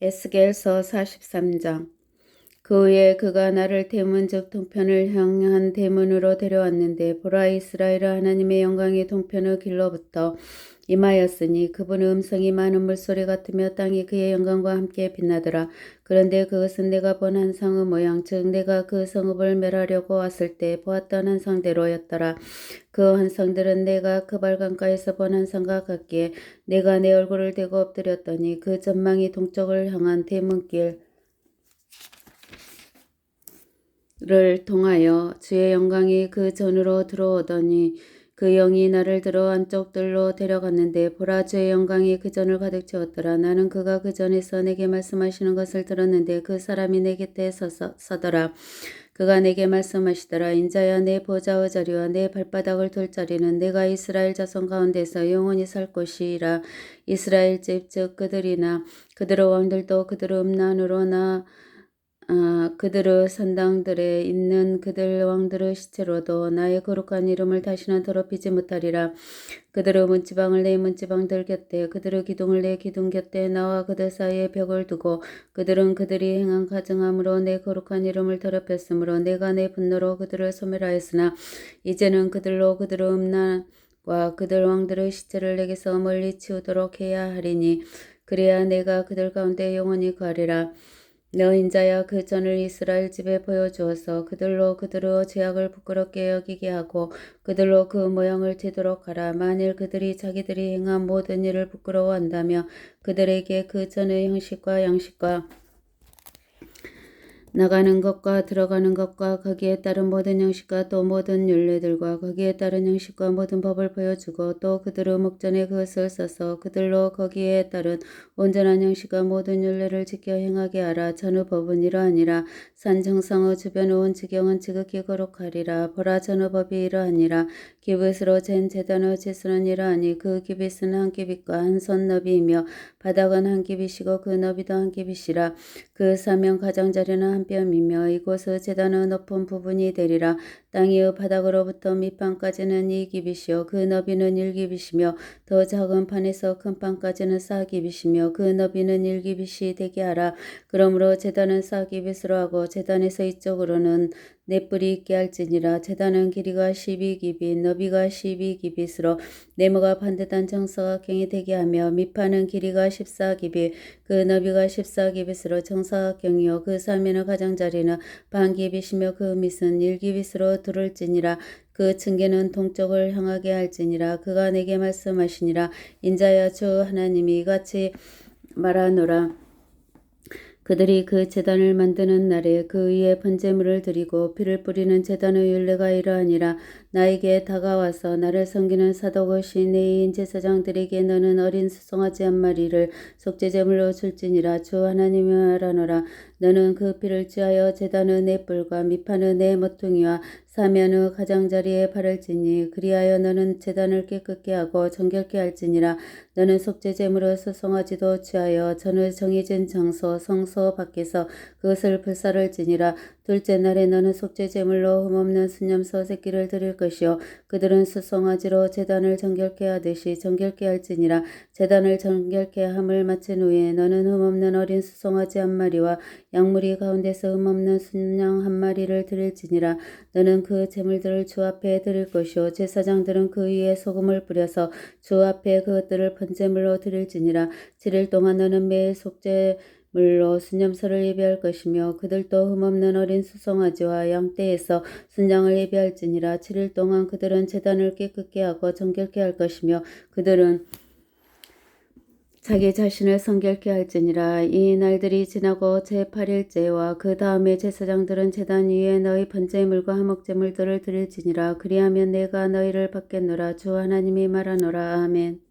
에스겔서 43장 그 후에 그가 나를 대문즉 동편을 향한 대문으로 데려왔는데 보라 이스라엘 하나님의 영광이 동편의 길로부터 임하였으니 그분의 음성이 많은 물소리 같으며 땅이 그의 영광과 함께 빛나더라. 그런데 그것은 내가 본 한상의 모양 즉 내가 그 성읍을 멸하려고 왔을 때 보았던 한상대로였더라. 그 한상들은 내가 그 발강가에서 본 한상과 같기에 내가 내 얼굴을 대고 엎드렸더니 그 전망이 동쪽을 향한 대문길 를 통하여 주의 영광이 그 전으로 들어오더니 그 영이 나를 들어 안쪽 들로 데려갔는데 보라 주의 영광이 그 전을 가득 채웠더라. 나는 그가 그 전에서 내게 말씀하시는 것을 들었는데 그 사람이 내 곁에 서서, 서더라. 그가 내게 말씀하시더라. 인자야 내 보좌의 자리와 내 발바닥을 둘 자리는 내가 이스라엘 자손 가운데서 영원히 살 곳이라. 이스라엘 집 즉 그들이나 그들의 왕들도 그들의 음란으로 나 아, 그들의 산당들에 있는 그들 왕들의 시체로도 나의 거룩한 이름을 다시는 더럽히지 못하리라. 그들의 문지방을 내 문지방들 곁에 그들의 기둥을 내 기둥 곁에 나와 그들 사이에 벽을 두고 그들은 그들이 행한 가증함으로 내 거룩한 이름을 더럽혔으므로 내가 내 분노로 그들을 소멸하였으나 이제는 그들로 그들의 음란과 그들 왕들의 시체를 내게서 멀리 치우도록 해야 하리니 그래야 내가 그들 가운데 영원히 가리라. 너 인자야 그 전을 이스라엘 집에 보여주어서 그들로 그들의 죄악을 부끄럽게 여기게 하고 그들로 그 모양을 튀도록 하라. 만일 그들이 자기들이 행한 모든 일을 부끄러워한다며 그들에게 그 전의 형식과 양식과 나가는 것과 들어가는 것과 거기에 따른 모든 형식과 또 모든 윤례들과 거기에 따른 형식과 모든 법을 보여주고 또 그들의 목전에 그것을 써서 그들로 거기에 따른 온전한 형식과 모든 윤례를 지켜 행하게 하라. 전의 법은 이러하니라. 산 정상의 주변 온 지경은 지극히 거룩하리라. 보라 전의 법이 이러하니라. 기빗으로 잰 재단의 지수는 이러하니 그 기빗은 한 기빗과 한 손 너비이며 바닥은 한 기빗이고 그 너비도 한 기빗이라. 그 사명 가장자리는 한 뼘이며 이곳의 재단의 높은 부분이 되리라. 땅이 바닥으로부터 밑판까지는 이 기빗이요 그 너비는 일기빗이며 더 작은 판에서 큰 판까지는 사기빗이며 그 너비는 일기빗이 되게 하라. 그러므로 재단은 사기빗으로 하고 재단에서 이쪽으로는 넷불이 있게 할지니라. 재단은 길이가 12기빗 너비가 12기빗으로 네모가 반듯한 정사각형이 되게 하며 밑판은 길이가 14기빗 그 너비가 14기빗으로 정사각형이요. 그 사면의 가장자리는 반기빗이며 그 밑은 1기빗으로 두를지니라. 그 층계는 동쪽을 향하게 할지니라. 그가 내게 말씀하시니라. 인자야 주 하나님이 이같이 말하노라 그들이 그 재단을 만드는 날에 그 위에 번제물을 드리고 피를 뿌리는 재단의 윤례가 이러하니라. 나에게 다가와서 나를 섬기는 사도것이 내인 제사장들에게 너는 어린 수송아지 한 마리를 속죄제물로 줄지니라. 주 하나님이 말하노라. 너는 그 피를 쥐하여 재단의 내 뿔과 밑판의 내 모퉁이와 사면의 가장자리에 발을 지니 그리하여 너는 재단을 깨끗게 하고 정결케 할지니라. 너는 속죄제물을 수송아지도 취하여 전을 정해진 장소 성소 밖에서 그것을 불사를 지니라 둘째 날에 너는 속죄 제물로 흠없는 순념소 새끼를 드릴 것이요. 그들은 수송아지로 재단을 정결케 하듯이 정결케 할지니라. 재단을 정결케 함을 마친 후에 너는 흠없는 어린 수송아지 한 마리와 양무리 가운데서 흠없는 순양 한 마리를 드릴지니라. 너는 그 제물들을 주 앞에 드릴 것이요. 제사장들은 그 위에 소금을 뿌려서 주 앞에 그것들을 번제물로 드릴지니라. 7일 동안 너는 매일 속죄 물로 순념서를 예비할 것이며 그들도 흠없는 어린 수송아지와 양떼에서 순장을 예비할지니라 7일 동안 그들은 재단을 깨끗게 하고 정결케 할 것이며 그들은 자기 자신을 성결케 할지니라. 이 날들이 지나고 제8일째와 그 다음에 제사장들은 재단 위에 너희 번제물과 화목제물들을 드릴지니라. 그리하면 내가 너희를 받겠노라. 주 하나님이 말하노라. 아멘